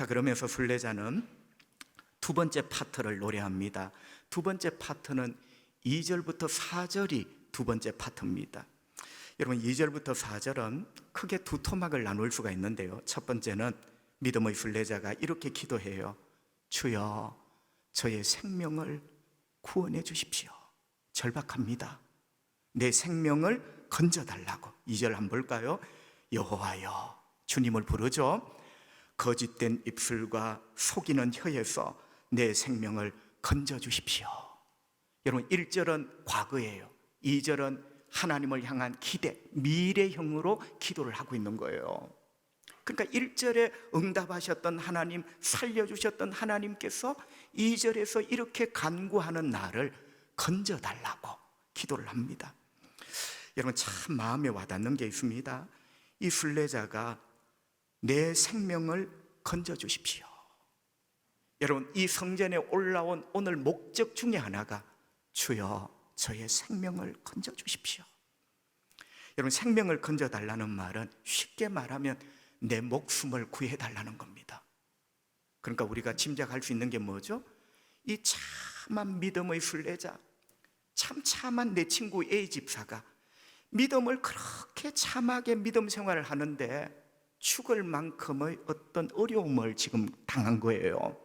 자, 그러면서 순례자는 두 번째 파트를 노래합니다. 두 번째 파트는 2절부터 4절이 두 번째 파트입니다. 여러분 2절부터 4절은 크게 두 토막을 나눌 수가 있는데요. 첫 번째는 믿음의 순례자가 이렇게 기도해요. 주여 저의 생명을 구원해 주십시오. 절박합니다. 내 생명을 건져 달라고. 2절 한번 볼까요? 여호와여 주님을 부르죠. 거짓된 입술과 속이는 혀에서 내 생명을 건져 주십시오. 여러분 1절은 과거예요. 2절은 하나님을 향한 기대, 미래형으로 기도를 하고 있는 거예요. 그러니까 1절에 응답하셨던 하나님, 살려주셨던 하나님께서 2절에서 이렇게 간구하는 나를 건져달라고 기도를 합니다. 여러분 참 마음에 와닿는 게 있습니다. 이 순례자가 내 생명을 건져 주십시오. 여러분 이 성전에 올라온 오늘 목적 중에 하나가 주여 저의 생명을 건져 주십시오. 여러분 생명을 건져 달라는 말은 쉽게 말하면 내 목숨을 구해 달라는 겁니다. 그러니까 우리가 짐작할 수 있는 게 뭐죠? 이 참한 믿음의 순례자, 참 참한 내 친구 A 집사가 믿음을 그렇게 참하게 믿음 생활을 하는데 죽을 만큼의 어떤 어려움을 지금 당한 거예요.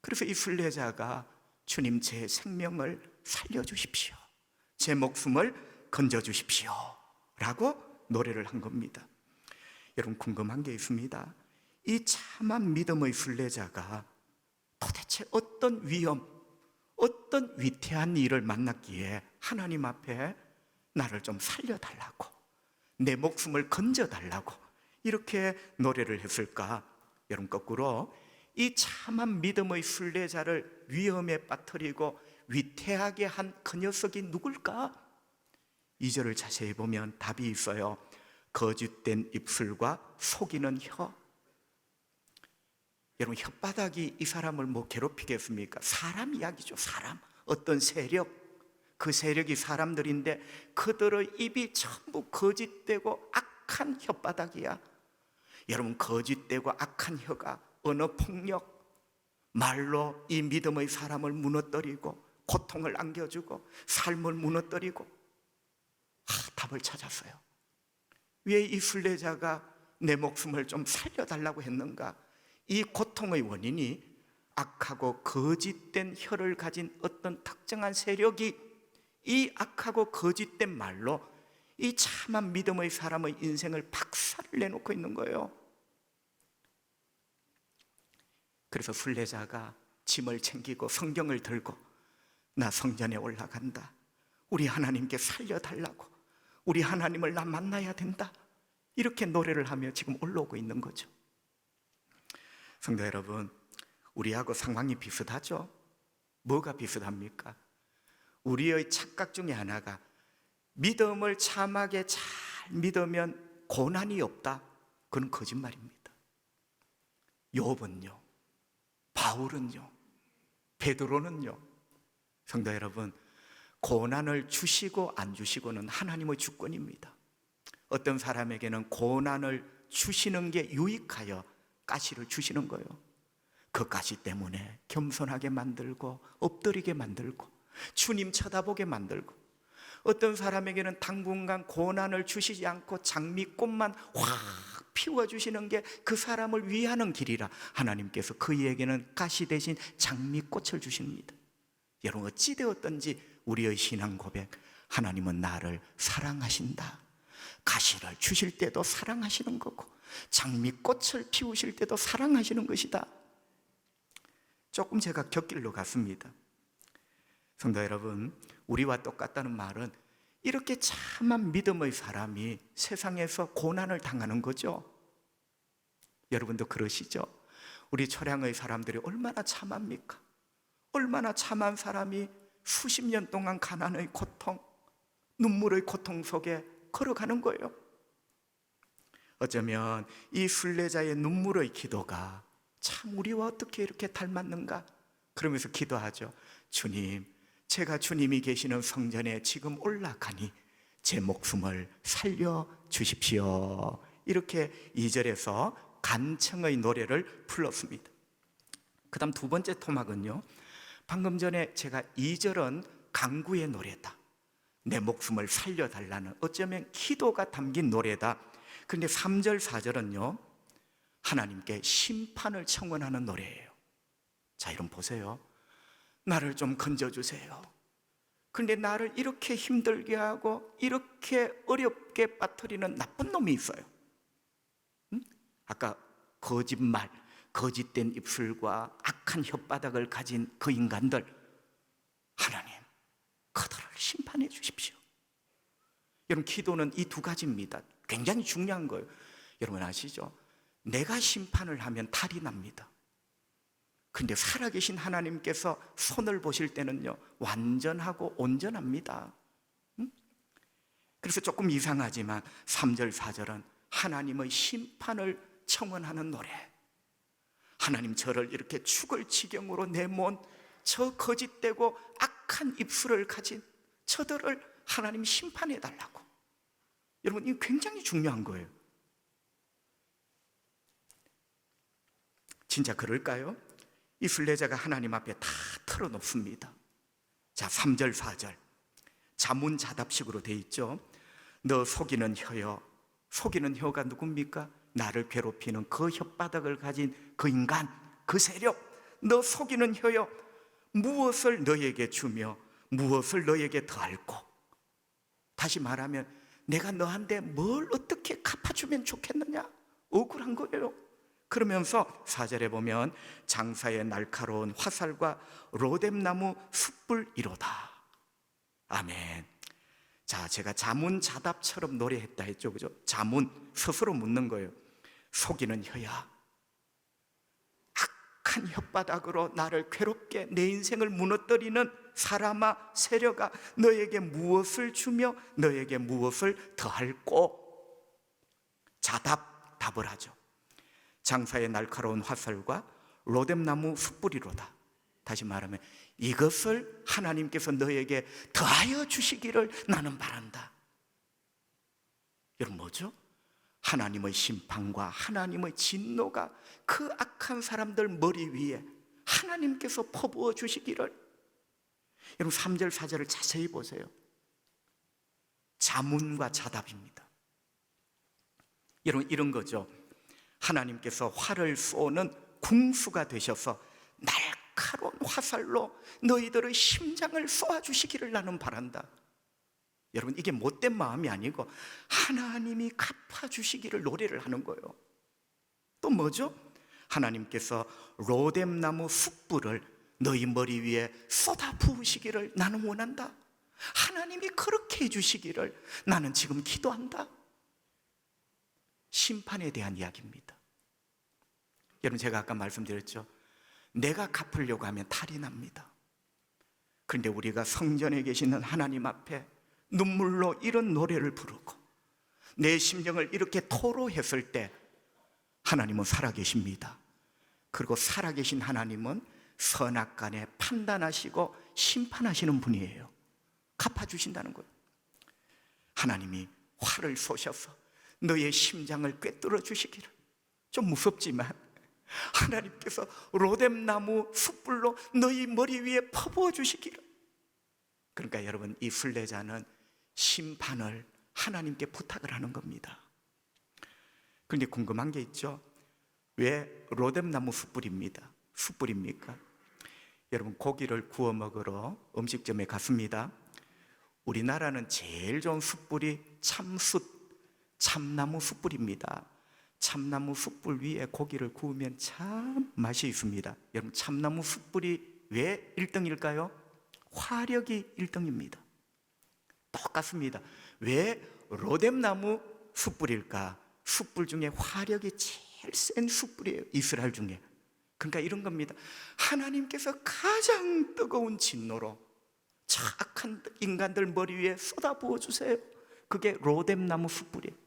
그래서 이 순례자가 주님 제 생명을 살려주십시오. 제 목숨을 건져주십시오. 라고 노래를 한 겁니다. 여러분 궁금한 게 있습니다. 이 참한 믿음의 순례자가 도대체 어떤 위험, 어떤 위태한 일을 만났기에 하나님 앞에 나를 좀 살려달라고, 내 목숨을 건져달라고 이렇게 노래를 했을까? 여러분 거꾸로 이 참한 믿음의 순례자를 위험에 빠뜨리고 위태하게 한 그 녀석이 누굴까? 이절을 자세히 보면 답이 있어요. 거짓된 입술과 속이는 혀. 여러분 혓바닥이 이 사람을 뭐 괴롭히겠습니까? 사람 이야기죠. 사람. 어떤 세력. 그 세력이 사람들인데 그들의 입이 전부 거짓되고 악한 혓바닥이야. 여러분 거짓되고 악한 혀가 언어 폭력 말로 이 믿음의 사람을 무너뜨리고 고통을 안겨주고 삶을 무너뜨리고 아, 답을 찾았어요. 왜 이 순례자가 내 목숨을 좀 살려달라고 했는가? 이 고통의 원인이 악하고 거짓된 혀를 가진 어떤 특정한 세력이 이 악하고 거짓된 말로 이 참한 믿음의 사람의 인생을 박살을 내놓고 있는 거예요. 그래서 순례자가 짐을 챙기고 성경을 들고 나 성전에 올라간다. 우리 하나님께 살려달라고. 우리 하나님을 나 만나야 된다. 이렇게 노래를 하며 지금 올라오고 있는 거죠. 성도 여러분, 우리하고 상황이 비슷하죠? 뭐가 비슷합니까? 우리의 착각 중에 하나가 믿음을 참하게 잘 믿으면 고난이 없다. 그건 거짓말입니다. 욥은요, 바울은요, 베드로는요, 성도 여러분, 고난을 주시고 안 주시고는 하나님의 주권입니다. 어떤 사람에게는 고난을 주시는 게 유익하여 가시를 주시는 거예요. 그 가시 때문에 겸손하게 만들고 엎드리게 만들고 주님 쳐다보게 만들고 어떤 사람에게는 당분간 고난을 주시지 않고 장미꽃만 확 피워주시는 게 그 사람을 위하는 길이라 하나님께서 그에게는 가시 대신 장미꽃을 주십니다. 여러분 어찌되었든지 우리의 신앙 고백 하나님은 나를 사랑하신다. 가시를 주실 때도 사랑하시는 거고 장미꽃을 피우실 때도 사랑하시는 것이다. 조금 제가 곁길로 갔습니다. 성도 여러분, 우리와 똑같다는 말은 이렇게 참한 믿음의 사람이 세상에서 고난을 당하는 거죠. 여러분도 그러시죠? 우리 초량의 사람들이 얼마나 참합니까? 얼마나 참한 사람이 수십 년 동안 가난의 고통, 눈물의 고통 속에 걸어가는 거예요. 어쩌면 이 순례자의 눈물의 기도가 참 우리와 어떻게 이렇게 닮았는가? 그러면서 기도하죠. 주님, 제가 주님이 계시는 성전에 지금 올라가니 제 목숨을 살려 주십시오. 이렇게 2절에서 간청의 노래를 불렀습니다. 그다음 두 번째 토막은요. 방금 전에 제가 2절은 강구의 노래다. 내 목숨을 살려 달라는 어쩌면 기도가 담긴 노래다. 근데 3절, 4절은요. 하나님께 심판을 청원하는 노래예요. 자, 여러분 보세요. 나를 좀 건져주세요. 근데 나를 이렇게 힘들게 하고 이렇게 어렵게 빠뜨리는 나쁜 놈이 있어요. 응? 아까 거짓말, 거짓된 입술과 악한 혓바닥을 가진 그 인간들 하나님 그들을 심판해 주십시오. 여러분 기도는 이 두 가지입니다. 굉장히 중요한 거예요. 여러분 아시죠? 내가 심판을 하면 탈이 납니다. 근데 살아계신 하나님께서 손을 보실 때는요, 완전하고 온전합니다. 응? 그래서 조금 이상하지만 3절, 4절은 하나님의 심판을 청원하는 노래. 하나님 저를 이렇게 죽을 지경으로 내몬 저 거짓되고 악한 입술을 가진 저들을 하나님 심판해 달라고. 여러분, 이거 굉장히 중요한 거예요. 진짜 그럴까요? 이 순례자가 하나님 앞에 다 털어놓습니다. 자, 3절, 4절. 자문자답식으로 돼 있죠. 너 속이는 혀여. 속이는 혀가 누굽니까? 나를 괴롭히는 그 혓바닥을 가진 그 인간, 그 세력. 너 속이는 혀여. 무엇을 너에게 주며 무엇을 너에게 더할고. 다시 말하면 내가 너한테 뭘 어떻게 갚아주면 좋겠느냐? 억울한 거예요. 그러면서 사절에 보면 장사의 날카로운 화살과 로뎀나무 숯불이로다. 아멘. 자, 제가 자문자답처럼 노래했다 했죠. 그죠? 자문, 스스로 묻는 거예요. 속이는 혀야. 악한 혓바닥으로 나를 괴롭게 내 인생을 무너뜨리는 사람아, 세력아, 너에게 무엇을 주며 너에게 무엇을 더할꼬? 자답, 답을 하죠. 장사의 날카로운 화살과 로뎀나무 숯불이로다. 다시 말하면 이것을 하나님께서 너에게 더하여 주시기를 나는 바란다. 여러분 뭐죠? 하나님의 심판과 하나님의 진노가 그 악한 사람들 머리 위에 하나님께서 퍼부어 주시기를 여러분 3절 4절을 자세히 보세요. 자문과 자답입니다. 여러분 이런 거죠. 하나님께서 화를 쏘는 궁수가 되셔서 날카로운 화살로 너희들의 심장을 쏘아주시기를 나는 바란다. 여러분 이게 못된 마음이 아니고 하나님이 갚아주시기를 노래를 하는 거예요. 또 뭐죠? 하나님께서 로뎀나무 숯불을 너희 머리 위에 쏟아 부으시기를 나는 원한다. 하나님이 그렇게 해주시기를 나는 지금 기도한다. 심판에 대한 이야기입니다. 여러분 제가 아까 말씀드렸죠. 내가 갚으려고 하면 탈이 납니다. 그런데 우리가 성전에 계시는 하나님 앞에 눈물로 이런 노래를 부르고 내 심령을 이렇게 토로했을 때 하나님은 살아계십니다. 그리고 살아계신 하나님은 선악간에 판단하시고 심판하시는 분이에요. 갚아주신다는 거예요. 하나님이 화를 쏘셔서 너의 심장을 꿰뚫어 주시기를. 좀 무섭지만 하나님께서 로뎀나무 숯불로 너희 머리 위에 퍼부어 주시기를. 그러니까 여러분 이 순례자는 심판을 하나님께 부탁을 하는 겁니다. 그런데 궁금한 게 있죠. 왜 로뎀나무 숯불입니다? 숯불입니까? 여러분 고기를 구워 먹으러 음식점에 갔습니다. 우리나라는 제일 좋은 숯불이 참숯 참나무 숯불입니다. 참나무 숯불 위에 고기를 구우면 참 맛이 있습니다. 여러분 참나무 숯불이 왜 1등일까요? 화력이 1등입니다. 똑같습니다. 왜 로뎀나무 숯불일까? 숯불 중에 화력이 제일 센 숯불이에요. 이스라엘 중에. 그러니까 이런 겁니다. 하나님께서 가장 뜨거운 진노로 착한 인간들 머리 위에 쏟아부어 주세요. 그게 로뎀나무 숯불이에요.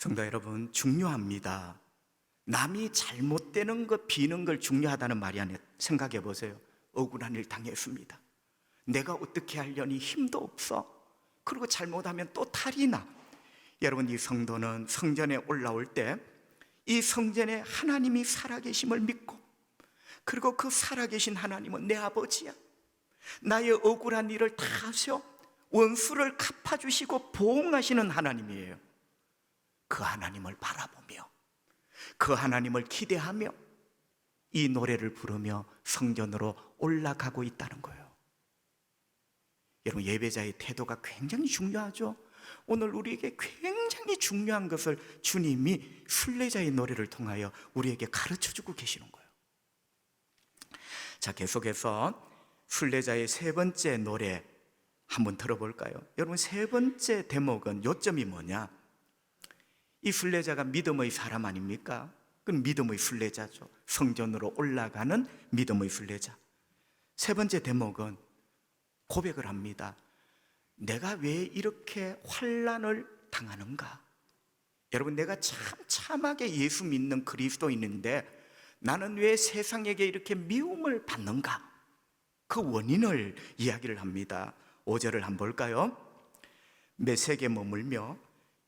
성도 여러분, 중요합니다. 남이 잘못되는 것, 비는 걸 중요하다는 말이 아니에요. 생각해 보세요. 억울한 일 당했습니다. 내가 어떻게 하려니 힘도 없어. 그리고 잘못하면 또 탈이 나. 여러분 이 성도는 성전에 올라올 때 이 성전에 하나님이 살아계심을 믿고 그리고 그 살아계신 하나님은 내 아버지야. 나의 억울한 일을 다 하셔 원수를 갚아주시고 보응하시는 하나님이에요. 그 하나님을 바라보며 그 하나님을 기대하며 이 노래를 부르며 성전으로 올라가고 있다는 거예요. 여러분 예배자의 태도가 굉장히 중요하죠. 오늘 우리에게 굉장히 중요한 것을 주님이 순례자의 노래를 통하여 우리에게 가르쳐 주고 계시는 거예요. 자, 계속해서 순례자의 세 번째 노래 한번 들어볼까요? 여러분 세 번째 대목은 요점이 뭐냐? 이 순례자가 믿음의 사람 아닙니까? 그건 믿음의 순례자죠. 성전으로 올라가는 믿음의 순례자. 세 번째 대목은 고백을 합니다. 내가 왜 이렇게 환란을 당하는가? 여러분 내가 참 참하게 예수 믿는 그리스도인인데 나는 왜 세상에게 이렇게 미움을 받는가? 그 원인을 이야기를 합니다. 5절을 한번 볼까요? 매색에 머물며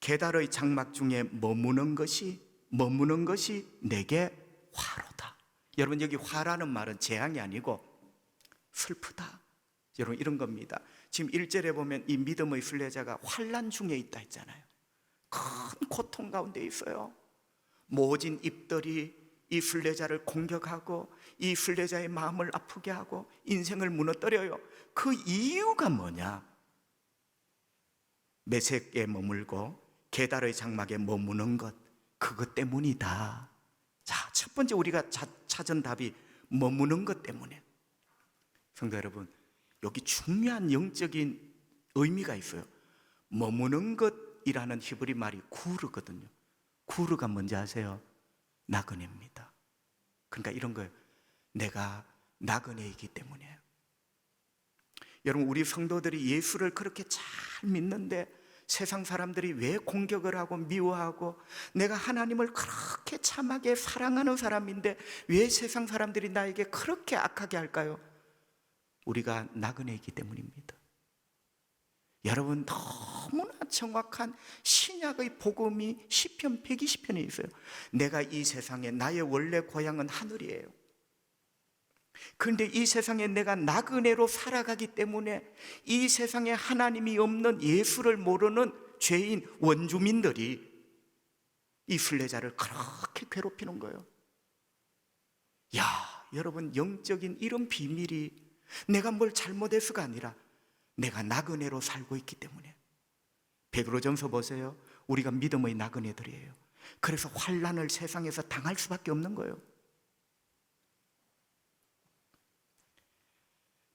계달의 장막 중에 머무는 것이 머무는 것이 내게 화로다. 여러분 여기 화라는 말은 재앙이 아니고 슬프다. 여러분 이런 겁니다. 지금 1절에 보면 이 믿음의 순례자가 환란 중에 있다 했잖아요. 큰 고통 가운데 있어요. 모진 입들이 이 순례자를 공격하고 이 순례자의 마음을 아프게 하고 인생을 무너뜨려요. 그 이유가 뭐냐? 매색에 머물고 계달의 장막에 머무는 것 그것 때문이다. 자, 첫 번째 우리가 자- 찾은 답이 머무는 것 때문에. 성도 여러분, 여기 중요한 영적인 의미가 있어요. 머무는 것이라는 히브리 말이 구르거든요. 구르가 뭔지 아세요? 나그네입니다. 그러니까 이런 거예요. 내가 나그네이기 때문에. 여러분, 우리 성도들이 예수를 그렇게 잘 믿는데 세상 사람들이 왜 공격을 하고 미워하고 내가 하나님을 그렇게 참하게 사랑하는 사람인데 왜 세상 사람들이 나에게 그렇게 악하게 할까요? 우리가 나그네이기 때문입니다. 여러분 너무나 정확한 신약의 복음이 시편 120편에 있어요. 내가 이 세상에 나의 원래 고향은 하늘이에요. 그런데 이 세상에 내가 나그네로 살아가기 때문에 이 세상에 하나님이 없는 예수를 모르는 죄인 원주민들이 이 순례자를 그렇게 괴롭히는 거예요. 야, 여러분 영적인 이런 비밀이 내가 뭘 잘못해서가 아니라 내가 나그네로 살고 있기 때문에 베드로전서 보세요. 우리가 믿음의 나그네들이에요. 그래서 환란을 세상에서 당할 수밖에 없는 거예요.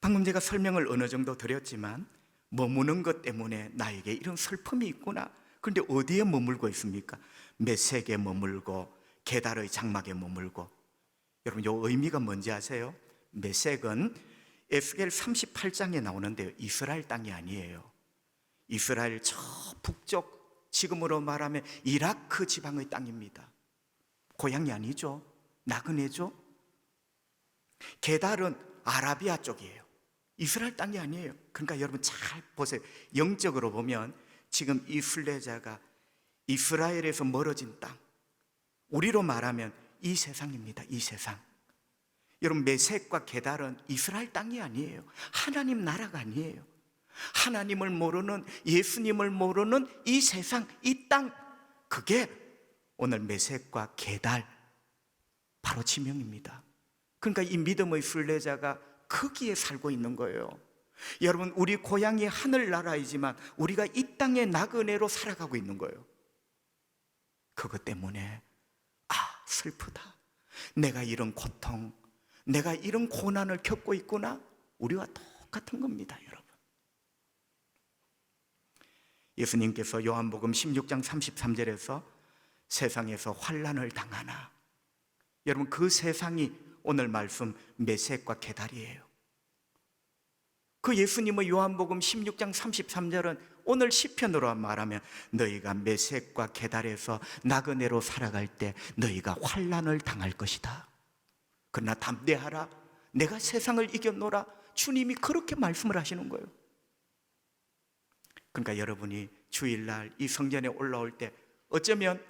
방금 제가 설명을 어느 정도 드렸지만 머무는 것 때문에 나에게 이런 슬픔이 있구나. 그런데 어디에 머물고 있습니까? 메색에 머물고 계달의 장막에 머물고 여러분 요 의미가 뭔지 아세요? 메색은 에스겔 38장에 나오는데요. 이스라엘 땅이 아니에요. 이스라엘 저 북쪽 지금으로 말하면 이라크 지방의 땅입니다. 고향이 아니죠. 나그네죠. 게달은 아라비아 쪽이에요. 이스라엘 땅이 아니에요. 그러니까 여러분 잘 보세요. 영적으로 보면 지금 이 순례자가 이스라엘에서 멀어진 땅, 우리로 말하면 이 세상입니다. 이 세상. 여러분 메색과 게달은 이스라엘 땅이 아니에요. 하나님 나라가 아니에요. 하나님을 모르는 예수님을 모르는 이 세상, 이 땅, 그게 오늘 메색과 게달 바로 지명입니다. 그러니까 이 믿음의 순례자가 거기에 살고 있는 거예요. 여러분, 우리 고향이 하늘나라이지만 우리가 이 땅의 나그네로 살아가고 있는 거예요. 그것 때문에 아, 슬프다. 내가 이런 고통, 내가 이런 고난을 겪고 있구나. 우리와 똑같은 겁니다, 여러분. 예수님께서 요한복음 16장 33절에서 세상에서 환란을 당하나 여러분 그 세상이 오늘 말씀 메색과 게달이에요. 그 예수님의 요한복음 16장 33절은 오늘 시편으로 말하면 너희가 메색과 게달에서 나그네로 살아갈 때 너희가 환란을 당할 것이다. 그러나 담대하라. 내가 세상을 이겨노라. 주님이 그렇게 말씀을 하시는 거예요. 그러니까 여러분이 주일날 이 성전에 올라올 때 어쩌면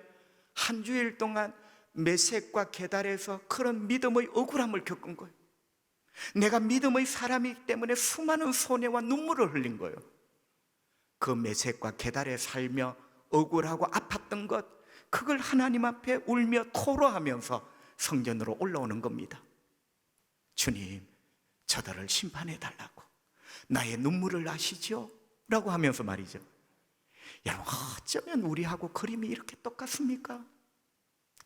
한 주일 동안 메색과 계달에서 그런 믿음의 억울함을 겪은 거예요. 내가 믿음의 사람이기 때문에 수많은 손해와 눈물을 흘린 거예요. 그 메색과 계달에 살며 억울하고 아팠던 것, 그걸 하나님 앞에 울며 토로하면서 성전으로 올라오는 겁니다. 주님, 저들을 심판해 달라고. 나의 눈물을 아시죠? 라고 하면서 말이죠. 여러분, 어쩌면 우리하고 그림이 이렇게 똑같습니까?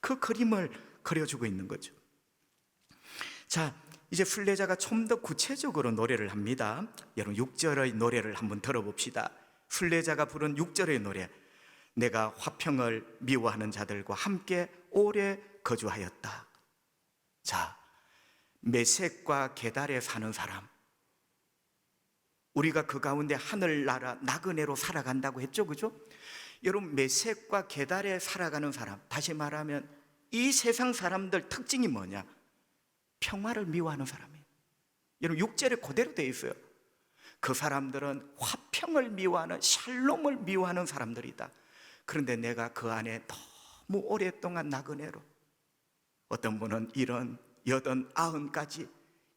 그 그림을 그려주고 있는 거죠. 자, 이제 순례자가 좀 더 구체적으로 노래를 합니다. 여러분, 6절의 노래를 한번 들어봅시다. 순례자가 부른 6절의 노래. 내가 화평을 미워하는 자들과 함께 오래 거주하였다. 자, 메색과 계달에 사는 사람. 우리가 그 가운데 하늘나라 나그네로 살아간다고 했죠, 그죠? 여러분 메색과 계달에 살아가는 사람, 다시 말하면 이 세상 사람들 특징이 뭐냐? 평화를 미워하는 사람이에요. 여러분 6절에 그대로 되어 있어요. 그 사람들은 화평을 미워하는 샬롬을 미워하는 사람들이다. 그런데 내가 그 안에 너무 오랫동안 나그네로 어떤 분은 이런 여든 아흔까지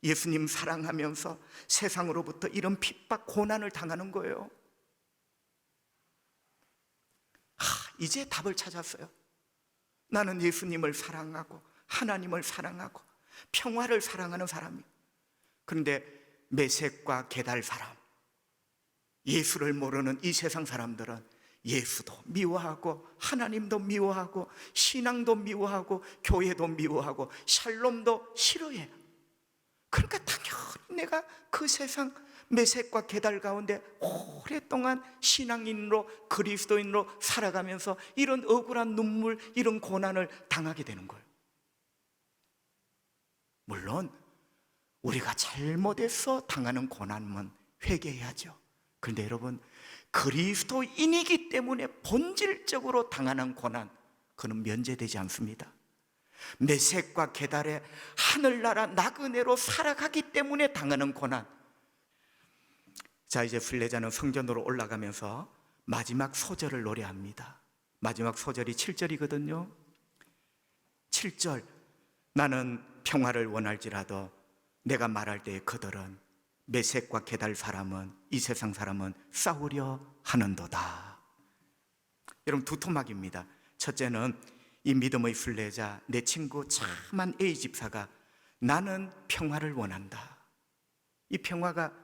예수님 사랑하면서 세상으로부터 이런 핍박 고난을 당하는 거예요. 하, 이제 답을 찾았어요. 나는 예수님을 사랑하고 하나님을 사랑하고 평화를 사랑하는 사람이. 그런데 메색과 게달 사람, 예수를 모르는 이 세상 사람들은 예수도 미워하고 하나님도 미워하고 신앙도 미워하고 교회도 미워하고 샬롬도 싫어해요. 그러니까 당연히 내가 그 세상 메색과 계달 가운데 오랫동안 신앙인으로 그리스도인으로 살아가면서 이런 억울한 눈물, 이런 고난을 당하게 되는 거예요. 물론 우리가 잘못해서 당하는 고난은 회개해야죠. 그런데 여러분 그리스도인이기 때문에 본질적으로 당하는 고난 그는 면제되지 않습니다. 메색과 계달에 하늘나라 나그네로 살아가기 때문에 당하는 고난. 자, 이제 순례자는 성전으로 올라가면서 마지막 소절을 노래합니다. 마지막 소절이 7절이거든요. 7절. 나는 평화를 원할지라도 내가 말할 때에 그들은 메색과 계달 사람은 이 세상 사람은 싸우려 하는도다. 여러분 두 토막입니다. 첫째는 이 믿음의 순례자 내 친구 참한 A 집사가 나는 평화를 원한다. 이 평화가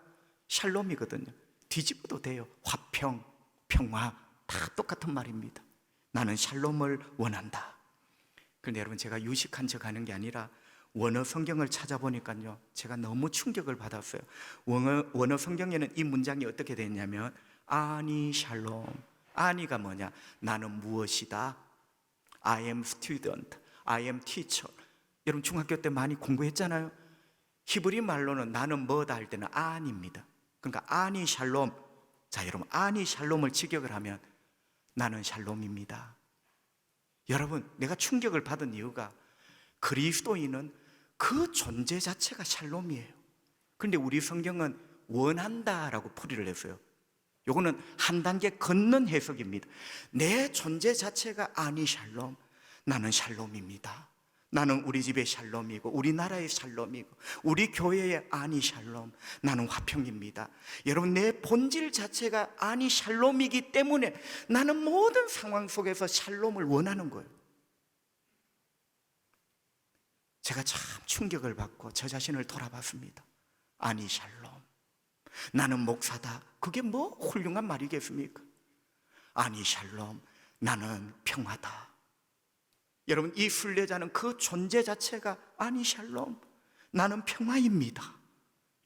샬롬이거든요. 뒤집어도 돼요. 화평, 평화 다 똑같은 말입니다. 나는 샬롬을 원한다. 그런데 여러분 제가 유식한 척 하는 게 아니라 원어 성경을 찾아보니까요. 제가 너무 충격을 받았어요. 원어, 원어 성경에는 이 문장이 어떻게 되냐면 아니 샬롬. 아니가 뭐냐? 나는 무엇이다? I am student. I am teacher. 여러분 중학교 때 많이 공부했잖아요. 히브리 말로는 나는 뭐다 할 때는 아니입니다. 그러니까 아니 샬롬. 자, 여러분 아니 샬롬을 직역을 하면 나는 샬롬입니다. 여러분, 내가 충격을 받은 이유가 그리스도인은 그 존재 자체가 샬롬이에요. 그런데 우리 성경은 원한다라고 풀이를 했어요. 요거는 한 단계 걷는 해석입니다. 내 존재 자체가 아니 샬롬. 나는 샬롬입니다. 나는 우리 집의 샬롬이고 우리나라의 샬롬이고 우리 교회의 아니 샬롬. 나는 화평입니다. 여러분 내 본질 자체가 아니 샬롬이기 때문에 나는 모든 상황 속에서 샬롬을 원하는 거예요. 제가 참 충격을 받고 저 자신을 돌아봤습니다. 아니 샬롬. 나는 목사다. 그게 뭐 훌륭한 말이겠습니까? 아니 샬롬. 나는 평화다. 여러분 이 순례자는 그 존재 자체가 아니 샬롬. 나는 평화입니다.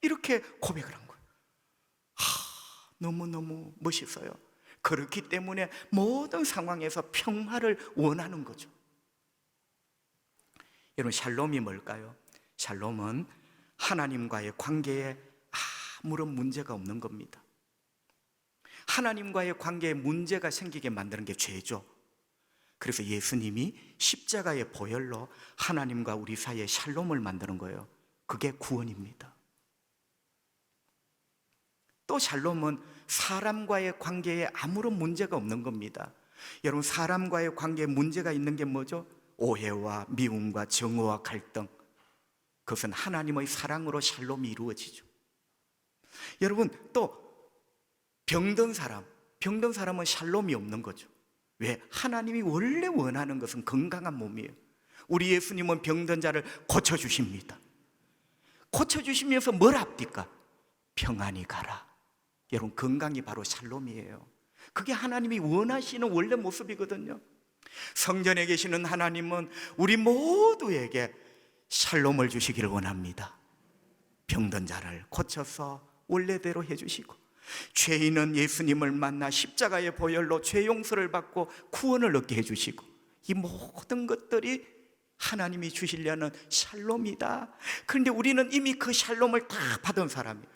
이렇게 고백을 한 거예요. 하, 너무너무 멋있어요. 그렇기 때문에 모든 상황에서 평화를 원하는 거죠. 여러분 샬롬이 뭘까요? 샬롬은 하나님과의 관계에 아무런 문제가 없는 겁니다. 하나님과의 관계에 문제가 생기게 만드는 게 죄죠. 그래서 예수님이 십자가의 보혈로 하나님과 우리 사이에 샬롬을 만드는 거예요. 그게 구원입니다. 또 샬롬은 사람과의 관계에 아무런 문제가 없는 겁니다. 여러분 사람과의 관계에 문제가 있는 게 뭐죠? 오해와 미움과 정오와 갈등. 그것은 하나님의 사랑으로 샬롬이 이루어지죠. 여러분 또 병든 사람, 병든 사람은 샬롬이 없는 거죠. 왜? 하나님이 원래 원하는 것은 건강한 몸이에요. 우리 예수님은 병든 자를 고쳐 주십니다. 고쳐 주시면서 뭘 합니까? 평안히 가라. 여러분 건강이 바로 샬롬이에요. 그게 하나님이 원하시는 원래 모습이거든요. 성전에 계시는 하나님은 우리 모두에게 샬롬을 주시기를 원합니다. 병든 자를 고쳐서 원래대로 해주시고 죄인은 예수님을 만나 십자가의 보혈로 죄 용서를 받고 구원을 얻게 해주시고 이 모든 것들이 하나님이 주시려는 샬롬이다. 그런데 우리는 이미 그 샬롬을 다 받은 사람이에요.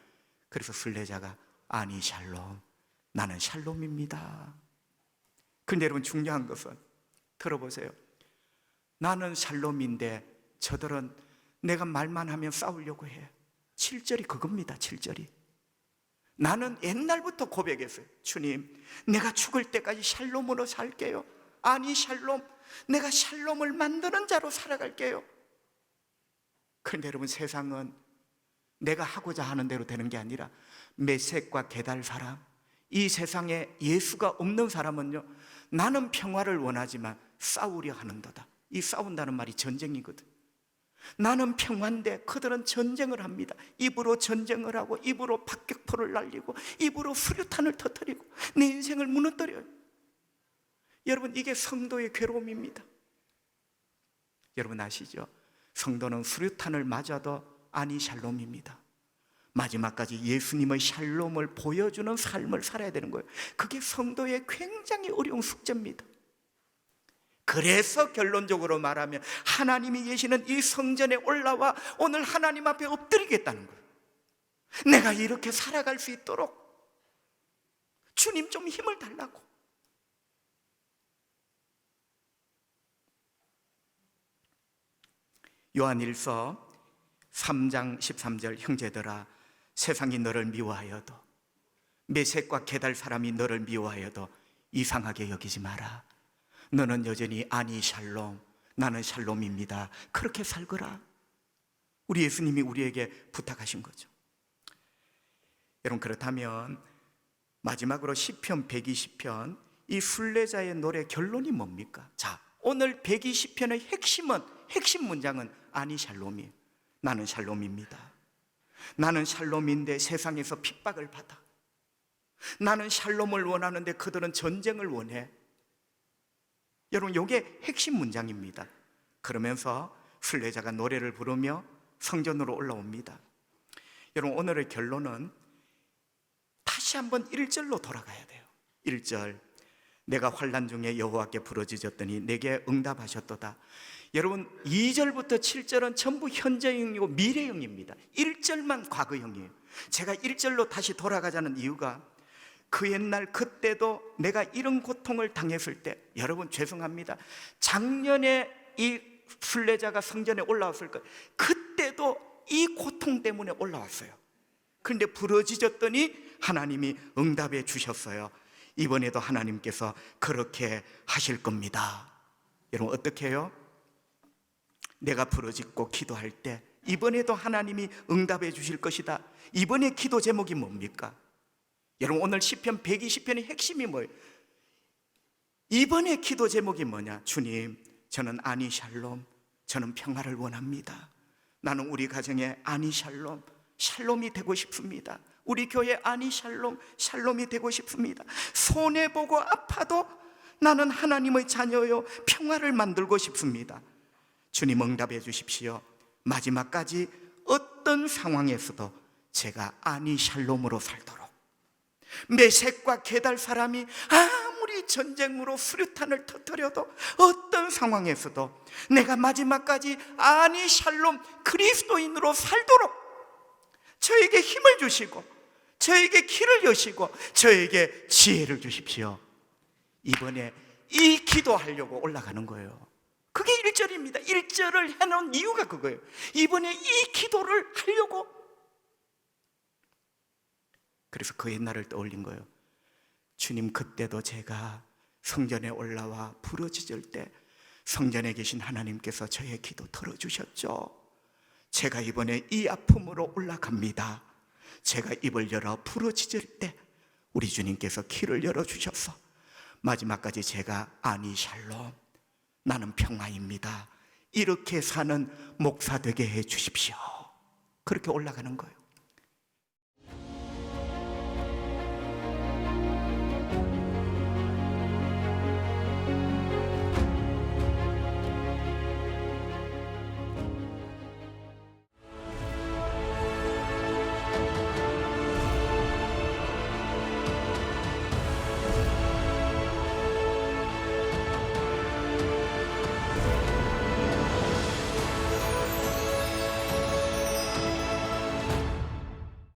그래서 순례자가 아니 샬롬 나는 샬롬입니다. 근데 여러분 중요한 것은 들어보세요. 나는 샬롬인데 저들은 내가 말만 하면 싸우려고 해. 7절이 그겁니다. 7절이. 나는 옛날부터 고백했어요. 주님, 내가 죽을 때까지 샬롬으로 살게요. 아니 샬롬, 내가 샬롬을 만드는 자로 살아갈게요. 그런데 여러분 세상은 내가 하고자 하는 대로 되는 게 아니라 메색과 게달 사람, 이 세상에 예수가 없는 사람은요, 나는 평화를 원하지만 싸우려 하는도다. 이 싸운다는 말이 전쟁이거든. 나는 평화인데 그들은 전쟁을 합니다. 입으로 전쟁을 하고 입으로 박격포를 날리고 입으로 수류탄을 터뜨리고 내 인생을 무너뜨려요. 여러분 이게 성도의 괴로움입니다. 여러분 아시죠? 성도는 수류탄을 맞아도 아니 샬롬입니다. 마지막까지 예수님의 샬롬을 보여주는 삶을 살아야 되는 거예요. 그게 성도의 굉장히 어려운 숙제입니다. 그래서 결론적으로 말하면 하나님이 계시는 이 성전에 올라와 오늘 하나님 앞에 엎드리겠다는 거예요. 내가 이렇게 살아갈 수 있도록 주님 좀 힘을 달라고. 요한일서 3장 13절 형제들아 세상이 너를 미워하여도 메색과 게달 사람이 너를 미워하여도 이상하게 여기지 마라. 너는 여전히 아니 샬롬, 나는 샬롬입니다. 그렇게 살거라. 우리 예수님이 우리에게 부탁하신 거죠. 여러분 그렇다면 마지막으로 시편 120편 이 순례자의 노래 결론이 뭡니까? 자, 오늘 120편의 핵심은 핵심 문장은 아니 샬롬이에요. 나는 샬롬입니다. 나는 샬롬인데 세상에서 핍박을 받아. 나는 샬롬을 원하는데 그들은 전쟁을 원해. 여러분, 이게 핵심 문장입니다. 그러면서 순례자가 노래를 부르며 성전으로 올라옵니다. 여러분, 오늘의 결론은 다시 한번 1절로 돌아가야 돼요. 1절. 내가 환란 중에 여호와께 부르짖었더니 내게 응답하셨도다. 여러분 2절부터 7절은 전부 현재형이고 미래형입니다. 1절만 과거형이에요. 제가 1절로 다시 돌아가자는 이유가 그 옛날 그때도 내가 이런 고통을 당했을 때 여러분 죄송합니다. 작년에 이 순례자가 성전에 올라왔을 거예요. 그때도 이 고통 때문에 올라왔어요. 그런데 부러지졌더니 하나님이 응답해 주셨어요. 이번에도 하나님께서 그렇게 하실 겁니다. 여러분 어떻게 해요? 내가 부러짓고 기도할 때 이번에도 하나님이 응답해 주실 것이다. 이번에 기도 제목이 뭡니까? 여러분 오늘 시편 120편의 핵심이 뭐예요? 이번에 기도 제목이 뭐냐? 주님, 저는 아니 샬롬, 저는 평화를 원합니다. 나는 우리 가정에 아니 샬롬, 샬롬이 되고 싶습니다. 우리 교회 아니 샬롬, 샬롬이 되고 싶습니다. 손해 보고 아파도 나는 하나님의 자녀요 평화를 만들고 싶습니다. 주님 응답해 주십시오. 마지막까지 어떤 상황에서도 제가 아니 샬롬으로 살도록 메색과 게달 사람이 아무리 전쟁으로 수류탄을 터뜨려도 어떤 상황에서도 내가 마지막까지 아니 샬롬 그리스도인으로 살도록 저에게 힘을 주시고 저에게 길을 여시고 저에게 지혜를 주십시오. 이번에 이 기도하려고 올라가는 거예요. 그게 1절입니다. 1절을 해놓은 이유가 그거예요. 이번에 이 기도를 하려고 그래서 그 옛날을 떠올린 거예요. 주님 그때도 제가 성전에 올라와 부러지질 때 성전에 계신 하나님께서 저의 기도 들어주셨죠. 제가 이번에 이 아픔으로 올라갑니다. 제가 입을 열어 부러지질 때 우리 주님께서 키를 열어주셔서 마지막까지 제가 아니 샬롬 나는 평화입니다. 이렇게 사는 목사 되게 해 주십시오. 그렇게 올라가는 거예요.